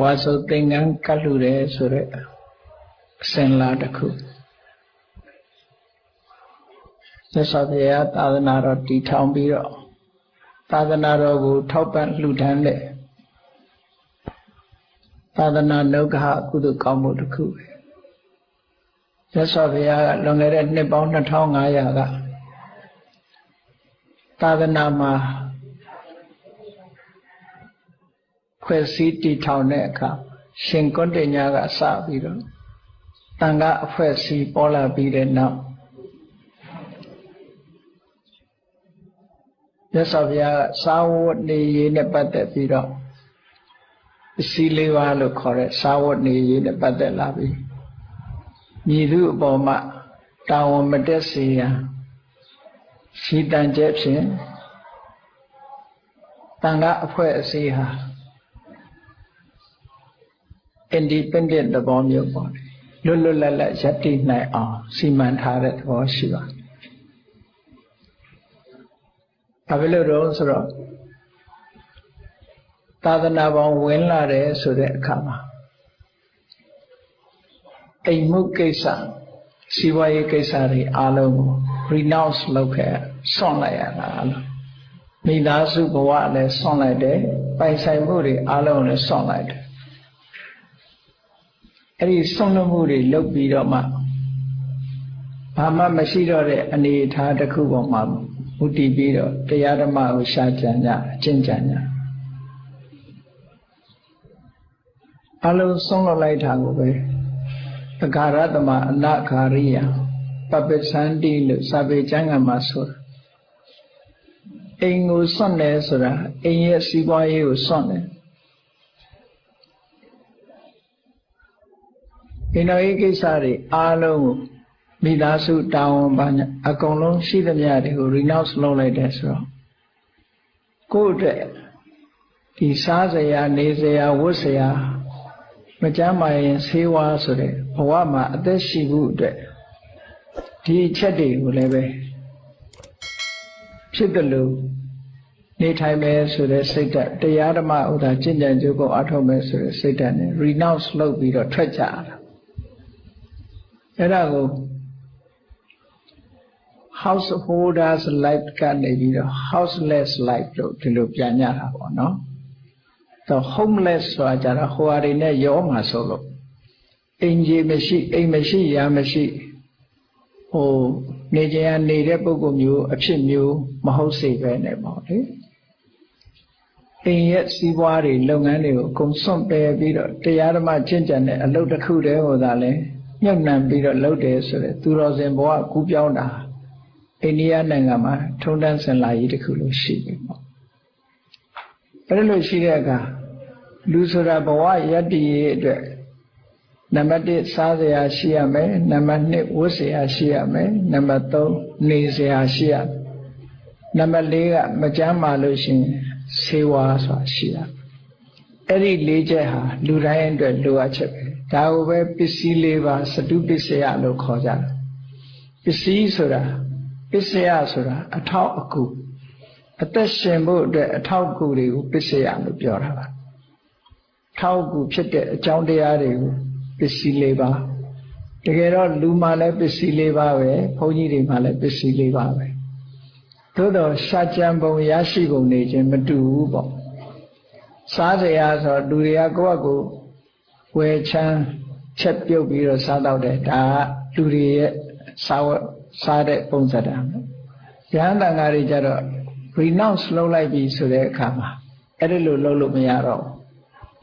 ဝါဆိုသင်္ကန်းကတ်လူတယ်ဆိုတဲ့အစဉ်လာတစ်ခုသစ္စာပြရာသာသနာတော်တည်ထောင်ပြီးတော့သာသနာတော်ကို ထောက်ပံ့လှူဒန်းတဲ့သာသနာနှုတ်ကကုသိုလ်ကောင်းမှုတစ်ခုပဲသစ္စာပြရာကလွန်ခဲ့တဲ့နှစ်ပေါင်း2500ကသာသနာမှာ ဖွဲ့စည်းတည်ထောင်တဲ့အခါရှင်ကွန်တညာကစပြီးတော့တန်ခါအဖွဲ့စည်းပေါ်လာပြီးတဲ့နောက်မြတ်စွာဘုရားစာဝတ်နေရေးနဲ့ပတ်သက်ပြီးတော့အစည်းလေးပါလို့ခေါ်တဲ့စာဝတ်နေရေးနဲ့ပတ်သက်လာပြီးမြည်သူအပေါ်မှာတာဝန်မတက်စေရန်ရှိတန်ကျက်ဖြင့်တန်ခါအဖွဲ့အစည်းဟာ independent သဘောမျိုးပေါ့လွတ်လွတ်လပ်လပ်ရပ်တည်နိုင်အောင်စီမံထားတဲ့သဘောရှိပါတယ်။ဘာဖြစ်လို့တော့ဆိုတော့သာသနာပေါင်းဝင်လာတယ်ဆိုတဲ့အခါမှာအိမ်မှုကိစ္စစီးပွားရေးကိစ္စတွေအားလုံးကို renounce လုပ်ခဲ့ဆွန့်လိုက်ရတာလို့မိသားစုဘဝလည်းဆွန့်လိုက်တယ်ပိုင်ဆိုင်မှုတွေအားလုံးလည်းဆွန့်လိုက်တယ် အဲ့ဒီဆွန့်လွတ်မှုတွေလုပ်ပြီးတော့မှဘာမှမရှိတော့တဲ့အနေအထားတစ်ခုပေါ်မှာမူတည်ပြီးတော့တရားဓမ္မကိုရှားကြံကြအကျင့်ကြံကြအလုံးဆုံးလွတ်လိုက်တာကိုပဲအဂါရတမအနဂါရိယပပ္ပစန္တိလို့စာပေကျမ်းဂန်မှာဆိုတာအိမ်ကိုစွန့်တယ်ဆိုတာအိမ်ရဲ့စီးပွားရေးကိုစွန့်တယ် အိမ်တော်ရေးကိစ္စတွေအားလုံးကိုမိသားစုတာဝန်ပါညာအကုန်လုံးရှိသမျှတွေကို renounce လုပ်လိုက်တယ်ဆိုတော့ကိုယ့်အတွက်ဒီစားစရာနေစရာဝတ်စရာမကြမ်းမာရင်ဆေးဝါးဆိုတဲ့ဘဝမှာအသက်ရှိဖို့အတွက်ဒီအချက်တွေကိုလည်းပဲဖြစ်တယ်လို့နေထိုင်မယ်ဆိုတဲ့စိတ်ဓာတ်တရားဓမ္မဥဒါကျင့်ကြံကြိုးကိုအထောက်မယ်ဆိုတဲ့စိတ်ဓာတ်နဲ့ renounce လုပ်ပြီးတော့ထွက်ကြတာ အဲ့ဒါကို householders life ကနေပြီးတော့ houseless life လို့ဒီလိုပြန်ညတာပေါ့နော်တော့ homeless ဆိုတာကြတော့ဟိုဟာတွေနဲ့ရောမှာဆိုလို့အိမ်ကြီးမရှိအိမ်မရှိရာမရှိဟိုနေကြရနေတဲ့ပုဂ္ဂိုလ်မျိုးအဖြစ်မျိုးမဟုတ်စေပဲနဲ့ပေါ့လေအိမ်ရဲ့စီးပွားတွေလုပ်ငန်းတွေကိုအကုန်စွန့်ပယ်ပြီးတော့တရားဓမ္မကျင့်ကြံတဲ့အလုပ်တစ်ခုတည်းဟောတာလဲ ညှို့နှံပြီးတော့လုပ်တယ်ဆိုတဲ့သူတော်စင်ဘဝကူးပြောင်းတာအိန္ဒိယနိုင်ငံမှာထုံတန်းစင်လာရေးတစ်ခုလို့ရှိပြီပေါ့အဲ့လိုရှိတဲ့အခါလူဆိုတာဘဝယတ္တိရဲ့အတွက်နံပါတ်1စားစရာရှိရမယ်နံပါတ်2ဝတ်စရာရှိရမယ်နံပါတ်3နေစရာရှိရမယ်နံပါတ်4ကမကြမ်းပါလို့ရှင်ဆေးဝါးဆိုတာရှိရအဲ့ဒီ၄ချက်ဟာလူတိုင်းအတွက်လိုအပ်ချက်ပဲ ဒါကိုပဲပစ္စည်း၄ပါးစတုပစ္စယလို့ခေါ်ကြတယ်ပစ္စည်းဆိုတာပစ္စယဆိုတာအထောက်အကူအသက်ရှင်ဖို့အတွက်အထောက်အကူတွေကိုပစ္စယလို့ပြောတာပါထောက်အကူဖြစ်တဲ့အကြောင်းတရားတွေကိုပစ္စည်း၄ပါးတကယ်တော့လူမှလည်းပစ္စည်း၄ပါးပဲဘုန်းကြီးတွေမှလည်းပစ္စည်း၄ပါးပဲသို့တော့ရှားကြံပုံရရှိပုံနေခြင်းမတူဘူးပေါ့စားစရာဆိုလူတွေကကိုယ့်အကူ ဝယ်ချမ်းချက်ပြုတ်ပြီးတော့စားတော့တယ်ဒါကလူတွေရဲ့စားဝတ်စားတဲ့ပုံစံတမ်းရဟန်းတန်ဃာတွေကြတော့ renounce လုပ်လိုက်ပြီဆိုတဲ့အခါမှာအဲ့ဒီလိုလုပ်လို့မရတော့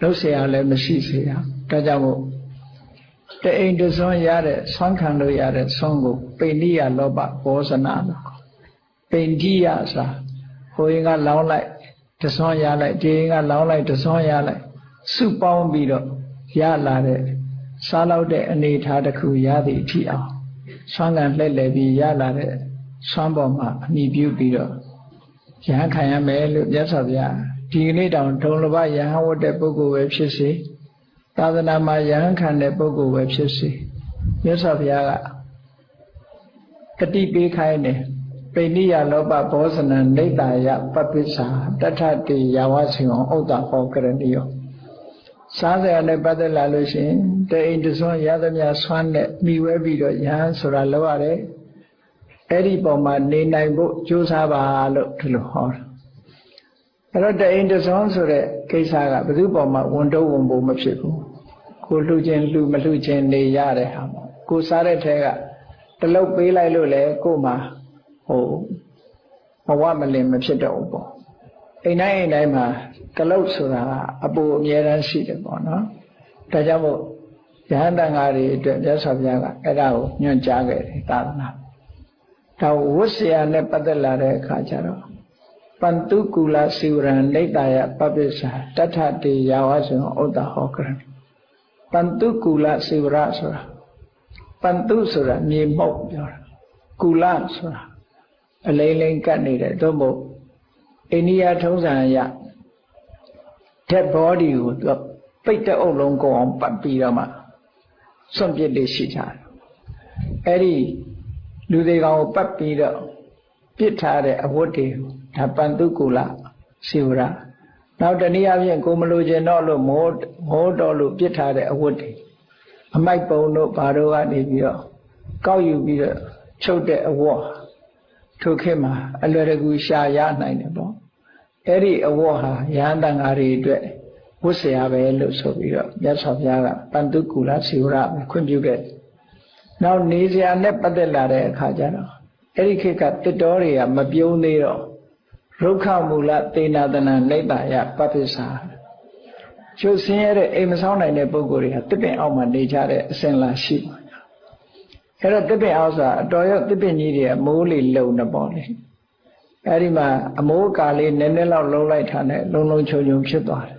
လုပ်เสียရလည်းမရှိเสียဒါကြောင့်မို့တအိမ်တစွန်းရတဲ့ဆွမ်းခံလို့ရတဲ့ဆွမ်းကိုပိဏိယလောဘဘောဇနာလို့ပိဏိယဆိုတာဟိုရင်ကလောင်းလိုက်တစွန်းရလိုက်ဒီရင်ကလောင်းလိုက်တစွန်းရလိုက်စုပေါင်းပြီးတော့ ရလာတဲ့စားလောက်တဲ့အနေထားတစ်ခုရသည့်အထိအောင်ဆွမ်းခံလှည့်လည်ပြီးရလာတဲ့ဆွမ်းပေါ်မှာအမိပြုပြီးတော့ရဟန်းခံရမယ်လို့မြတ်စွာဘုရားဒီကနေ့တောင်ဒုံလဘရဟန်းဝတ်တဲ့ပုဂ္ဂိုလ်ပဲဖြစ်စေသာသနာမှာယဟန်ခံတဲ့ပုဂ္ဂိုလ်ပဲဖြစ်စေမြတ်စွာဘုရားကတတိပေးခိုင်းတယ်ပိဏိယလောဘဘောဇနံနေတယပပိစ္ဆာတထတိယာဝစီဝံဥဒ္ဒဟောကရဏိယော စားစရာနဲ့ပတ်သက်လာလို့ရှိရင်တအိမ်တစွန်းရသမျှဆွမ်းနဲ့မိဝဲပြီးတော့ယဟန်ဆိုတာလောက်ရတယ်အဲ့ဒီပုံမှာနေနိုင်ဖို့ကြိုးစားပါလို့ဒီလိုဟောတာအဲ့တော့တအိမ်တစွန်းဆိုတဲ့ကိစ္စကဘယ်သူပုံမှာဝန်တော့ဝန်ဖို့မဖြစ်ဘူးကိုလှူခြင်းလှူမလှူခြင်းနေရတဲ့ဟာပေါ့ကိုစားတဲ့ထဲကတလုတ်ပေးလိုက်လို့လေကို့မှာဟိုဘဝမလင်မဖြစ်တော့ဘူးပေါ့အိမ်တိုင်းအိမ်တိုင်းမှာ ကလုတ်ဆိုတာအပူအမြဲတမ်းရှိတယ်ပေါ့နော်ဒါကြောင့်မို့ယဟန်တန်ဃာတွေအတွက်မြတ်စွာဘုရားကအဲ့ဒါကိုညွှန်ကြားခဲ့တယ်သာသနာဒါဝတ်ဆရာနဲ့ပတ်သက်လာတဲ့အခါကျတော့ပန္တုကူလစီဝရံနေတယပပိစ္ဆာတထတေယာဝဆိုဥဒ္ဒဟောကရဏပန္တုကူလစီဝရဆိုတာပန္တုဆိုတာမြေမှုတ်ပြောတာကူလဆိုတာအလိမ့်လိမ့်ကတ်နေတဲ့သို့မဟုတ်အိန္ဒိယထုံးစံအရ dead body ကိုသူကပိတ်တဲ့အုပ်လုံးကုန်အောင်ပတ်ပြီးတော့မှစွန့်ပစ်လေးရှိကြတယ်အဲ့ဒီလူတွေကောင်ကိုပတ်ပြီးတော့ပြစ်ထားတဲ့အဝတ်တွေဒါပန္တုကူလစေဝရနောက်တနည်းအားဖြင့်ကိုမလိုချင်တော့လို့မောမောတော်လို့ပြစ်ထားတဲ့အဝတ်တွေအမိုက်ပုံတို့ဘာတို့ကနေပြီးတော့ကောက်ယူပြီးတော့ချုပ်တဲ့အဝတ်ထိုခေတ်မှာအလွယ်တကူရှာရနိုင်တယ်ပေါ့ အဲ့ဒီအဝတ်ဟာရဟန်းတန်ဃာတွေအတွက်ဝတ်ဆရာပဲလို့ဆိုပြီးတော့မြတ်စွာဘုရားကပန္တုကူလစေဝရပဲခွင့်ပြုခဲ့နောက်နေစရာနဲ့ပတ်သက်လာတဲ့အခါကျတော့အဲ့ဒီခေတ်ကတစ်တော်တွေကမပြုံးသေးတော့ရုက္ခမူလသေနာတနာနိဗ္ဗာယပပ္ပစ္စာကျုပ်ဆင်းရဲတဲ့အိမ်မဆောင်နိုင်တဲ့ပုဂ္ဂိုလ်တွေကတစ်ပင်အောက်မှာနေကြတဲ့အစဉ်လာရှိပါအဲ့တော့တစ်ပင်အောက်ဆိုတာအတော်ရောက်တစ်ပင်ကြီးတွေအမိုးလေးလုံနေပေါ့လေ အဲ့ဒီမှာအမိုးကာလေးနည်းနည်းလောက်လုံးလိုက်တာနဲ့လုံလုံချုံချုံဖြစ်သွားတယ်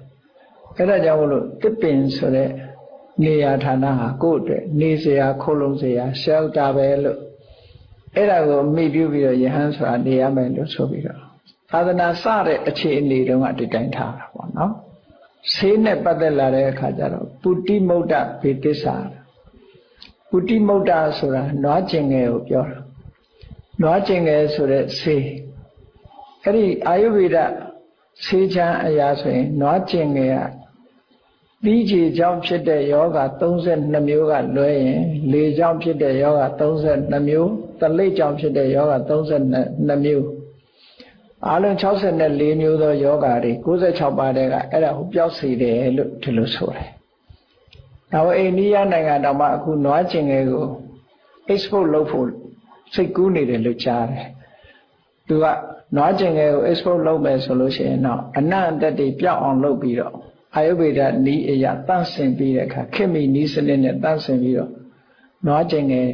အဲ့ဒါကြောင့်မလို့တစ်ပင်ဆိုတဲ့နေရာဌာနဟာကိုယ့်အတွက်နေစရာခိုးလုံးစရာ shelter ပဲလို့အဲ့ဒါကိုမိပြုပြီးတော့ယဟန်ဆိုတာနေရမယ်လို့ဆိုပြီးတော့သာသနာစတဲ့အခြေအနေတုန်းကဒီတိုင်းထားတာပေါ့နော်ဆေးနဲ့ပတ်သက်လာတဲ့အခါကျတော့ပုတိမုဒ္ဒဘေတစ္ဆာပုတိမုဒ္ဒဆိုတာနွားကျင်ငယ်ကိုပြောတာနွားကျင်ငယ်ဆိုတဲ့ဆေး အဲ့ဒီအာယုဗေဒဆေးချမ်းအရာဆိုရင်နွားကျင်ငယ်ကပြီးချေကြောင့်ဖြစ်တဲ့ယောဂ32မျိုးကလွဲရင်လေကြောင့်ဖြစ်တဲ့ယောဂ32မျိုးတလိပ်ကြောင့်ဖြစ်တဲ့ယောဂ32မျိုးအားလုံး64မျိုးသောယောဂါတွေ96ပါးတဲ့ကအဲ့ဒါကိုပျောက်စေတယ်လို့ဒီလိုဆိုတယ်။နောက်အိန္ဒိယနိုင်ငံတောင်မှအခုနွားကျင်ငယ်ကို export လုပ်ဖို့စိတ်ကူးနေတယ်လို့ကြားတယ်။သူက နွားကျင်ငယ်ကို export လုပ်မယ်ဆိုလို့ရှိရင်တော့အနံ့အတက်တွေပြောက်အောင်လုပ်ပြီးတော့အာယုဗေဒနီးအရာတန့်စင်ပြီးတဲ့အခါခေမီနီးစနစ်နဲ့တန့်စင်ပြီးတော့နွားကျင်ငယ်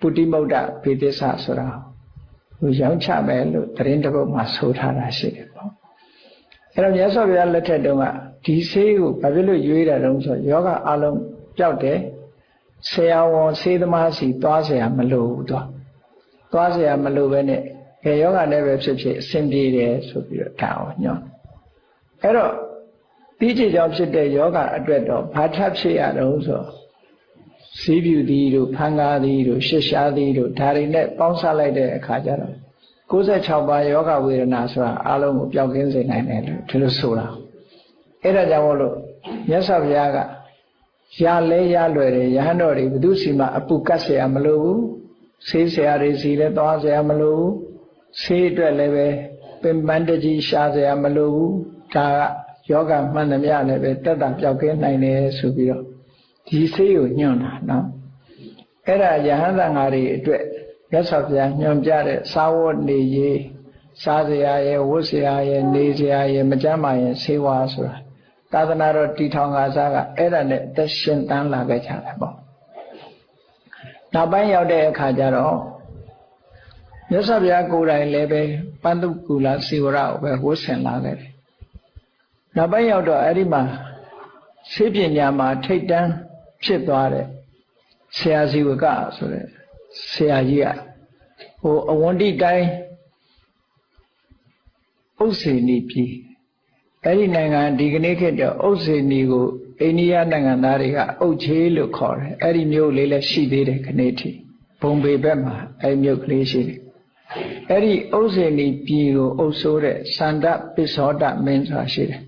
ပုတိမုဒ္ဒဘေသစ္စဆိုတာဟိုရောင်းချမယ်လို့တရင်တပုတ်မှာဆိုထားတာရှိတယ်ပေါ့အဲ့တော့မြတ်စွာဘုရားလက်ထက်တုန်းကဒီဆေးကိုဘာဖြစ်လို့ရွေးတာတုန်းဆိုယောဂအလုံးပြောက်တယ်ဆရာဝန်ဆေးသမားစီသွားဆရာမလို့ဘူးသွားသွားဆရာမလို့ပဲနဲ့ ခေယောဂနဲ့ပဲဖြစ်ဖြစ်အဆင်ပြေတယ်ဆိုပြီးတော့ဒါအောင်ညွှန်အဲ့တော့ပြီးကြကြောင့်ဖြစ်တဲ့ယောဂအတွက်တော့ဘာထပ်ဖြစ်ရတော့ဆိုစီးပြူသည်တို့ဖန်ကားသည်တို့ရှစ်ရှားသည်တို့ဒါတွေနဲ့ပေါင်းစပ်လိုက်တဲ့အခါကျတော့96ပါးယောဂဝေဒနာဆိုတာအလုံးကိုပျောက်ကင်းစေနိုင်တယ်လို့ဒီလိုဆိုတာအဲ့ဒါကြောင့်မို့လို့မြတ်စွာဘုရားကရလဲရလွယ်တယ်ယဟန်တော်တွေဘုသူစီမှာအပုကတ်เสียမလို့ဘူးဆေးဆရာတွေစီလည်းသွားเสียမလို့ဘူး ဆေးအတွက်လည်းပဲပင်ပန်းတကြီးရှားစရာမလိုဘူးဒါကယောဂမှန်သမျှလည်းပဲတက်တာပြောက်ကဲနိုင်တယ်ဆိုပြီးတော့ဒီဆေးကိုညွှန်တာနော်အဲ့ဒါယဟန်သံဃာတွေအတွက်ရသော်ပြညွှန်ပြတဲ့စာဝတ်နေရေးစားစရာရဲ့ဝတ်စရာရဲ့နေစရာရဲ့မကြမ်းပါရဲ့ဆေးဝါးဆိုတာသာသနာတော်တည်ထောင်ကစားကအဲ့ဒါနဲ့အသက်ရှင်တန်းလာခဲ့ကြတာပေါ့နောက်ပိုင်းရောက်တဲ့အခါကျတော့ မြတ်စွာဘုရားကိုယ်တိုင်လည်းပဲပန္တုကူလာစီဝရကိုပဲဝတ်ဆင်လာခဲ့တယ်နောက်ပိုင်းရောက်တော့အဲ့ဒီမှာဆေးပညာမှာထိတ်တန်းဖြစ်သွားတဲ့ဆရာစီဝကဆိုတဲ့ဆရာကြီးကဟိုအဝန္တိတိုင်းဥစ္စေနီပြည်အဲ့ဒီနိုင်ငံဒီကနေ့ခေတ်တော့ဥစ္စေနီကိုအိန္ဒိယနိုင်ငံသားတွေကအုတ်ချေးလို့ခေါ်တယ်အဲ့ဒီမြို့လေးလည်းရှိသေးတယ်ခနေ့ထိဘုံဘေဘက်မှာအဲ့မြို့ကလေးရှိတယ် အဲ့ဒီဥစ္စေနီပြည်ကိုအုပ်ဆိုးတဲ့စန္ဒပစ္စောဒမင်းဆိုတာရှိတယ်